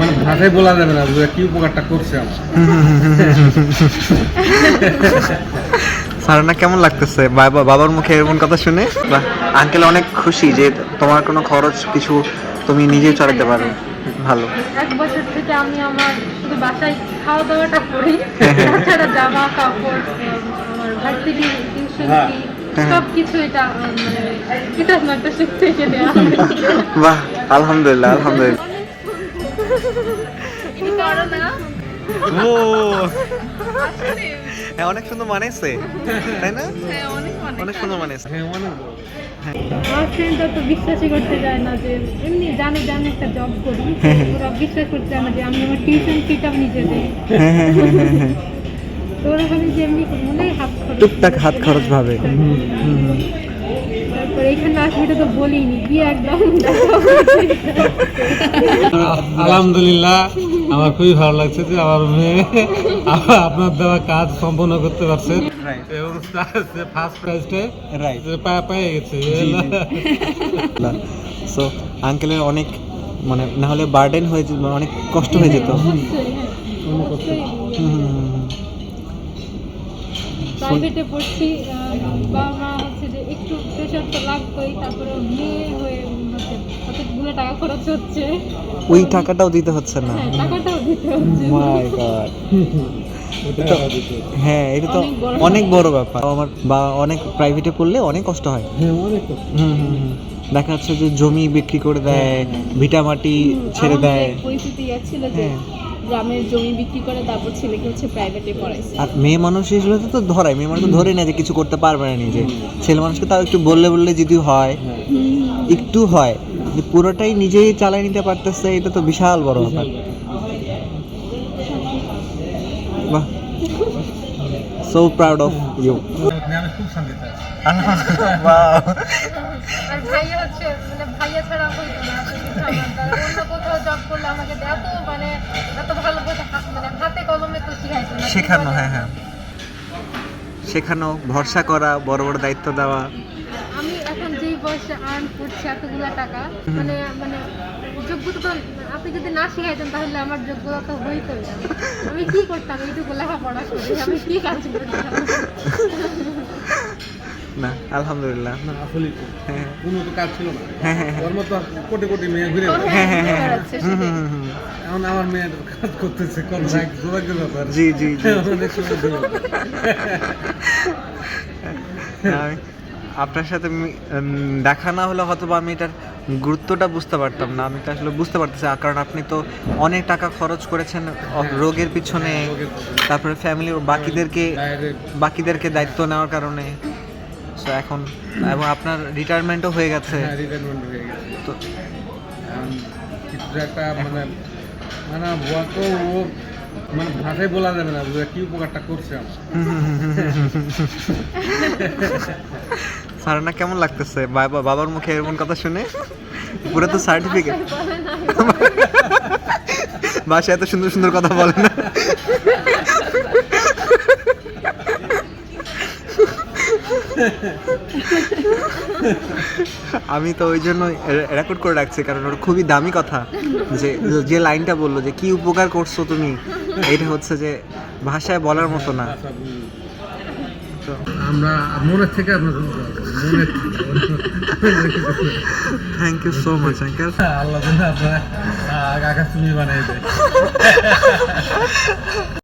মানে ভাষায় বলা যাবে না যে কি উপকারটা করছে আমার। সারানা কেমন লাগতেছে? বাবা- বাবার মুখে এমন কথা শুনে? আঙ্কেল অনেক খুশি যে তোমার কোনো খরচ কিছু তুমি নিজেই চালাতে পারো। ভালো। এক বছর থেকে আমি আমার শুধু বাসায় খাওয়া দাওয়াটা করি। তাছাড়া জামা কাপড় আমার ভার্সিটি টিউশন হ্যাঁ। ফি সব কিছু এটা মানে থেকে দেওয়া বাহ আলহামদুলিল্লাহ আলহামদুলিল্লাহ। ও। হ্যাঁ অনেক সুন্দর মানেছে তাই না? অনেক সুন্দর মানেছে হ্যাঁ অনেক আমার ফ্রেন্ডরা তো বিশ্বাসই করতে চায় না যে এমনি জানে আমি একটা জব করি ওরা বিশ্বাস করতে চায় না যে আমি আমার টিউশন ফিটা নিজে দিই। তো ওরা ভাবে যে এমনি মনে হাত খরচ। টুকটাক হাত খরচ ভাবে। তারপর এখানে আসবে তো বলিনি গিয়ে একদম আলহামদুলিল্লাহ আমার খুবই ভালো লাগছে যে আমার মেয়ে আপনার দেওয়া কাজ সম্পন্ন করতে পারছে. এবং ফার্স্ট প্রাইজটা রাইট পেয়ে গেছে সো আঙ্কেলের অনেক মানে না হলে বার্ডেন হয়ে যেত মানে অনেক কষ্ট হয়ে যেত। প্রাইভেটে পড়ছি বাবা মা হচ্ছে যে একটু প্রেশার তো তারপরে মেয়ে হয়ে কতগুলো টাকা খরচ হচ্ছে। ওই টাকাটাও দিতে হচ্ছে না? হ্যাঁ টাকাটাও দিতে হচ্ছে। মাই গড হ্যাঁ এটা তো অনেক বড় ব্যাপার। আমার বা অনেক প্রাইভেটে পড়লে অনেক কষ্ট হয়। হ্যাঁ অনেক হুম হুম হুম। দেখা যাচ্ছে যে জমি বিক্রি করে দেয় ভিটা মাটি ছেড়ে দেয়। পরিস্থিতি ছিল যে হ্যাঁ। গ্রামের জমি বিক্রি করে তারপর ছেলেকে হচ্ছে প্রাইভেটে পড়াইছে আর মেয়ে মানুষ হিসেবে তো ধরায় মেয়ে মানুষ তো ধরে না যে কিছু করতে পারবে না নিজে। ছেলে মানুষকে তাও একটু বললে বললে যদি হয় একটু হয় যে পুরোটাই নিজেই চালাই নিতে পারতেছে এটা তো বিশাল বড় ব্যাপার। বাহ। সো প্রাউড অফ ইউ ভাইয়া হচ্ছে মানে ভাইয়া ছাড়া হইতো শেখানো হ্যাঁ হ্যাঁ। শেখানো ভরসা করা বড় বড় দায়িত্ব দেওয়া। আমি এখন যেই বয়সে আর্ন করছি এতগুলো টাকা মানে মানে যোগ্যতা তো আপনি যদি না শিখাইতেন তাহলে আমার যোগ্যতা তো হইতোই না। আমি কি করতাম? এইটুকু লেখাপড়া করে আমি কি কাজ করতাম না আলহামদুলিল্লাহ। না আসলে হ্যাঁ। কোনো তো কাজ ছিল না। হ্যাঁ হ্যাঁ হ্যাঁ। ওর মতো কোটি কোটি মেয়ে ঘুরে হ্যাঁ হ্যাঁ হ্যাঁ। এখন আমার মেয়ের কাজ করতেছে কোন ব্যাপার। জি জি জি। অনেক আপনার সাথে দেখা না হলে হয়তো বা আমি এটার গুরুত্বটা বুঝতে পারতাম না। আমি তো আসলে বুঝতে পারতেছি কারণ আপনি তো অনেক টাকা খরচ করেছেন রোগের পিছনে তারপরে ফ্যামিলির বাকিদেরকে বাকিদেরকে দায়িত্ব নেওয়ার কারণে। সো এখন এবং আপনার রিটায়ারমেন্টও হয়ে গেছে। হ্যাঁ, retirement হয়ে গেছে। তো এখন কিছু একটা মানে মানে ও তো ও মানে ভাষায় বলা যাবে না কি উপকারটা করছে আমার? সারানা কেমন লাগতেছে? বাবা- বাবার মুখে এমন কথা শুনে? পুরো তো সার্টিফিকেট বাসায় এত সুন্দর সুন্দর কথা বলে না। আমি তো ওই জন্য রেকর্ড করে রাখছি, কারণ ওর খুবই দামি কথা। যে যে লাইনটা বলল, যে কি উপকার করছ তুমি? এটা হচ্ছে যে ভাষায় বলার মতো না। আমরা মনের থেকে থেকে। Thank you so much uncle Allah আপনার আকাশ তুমি বানাই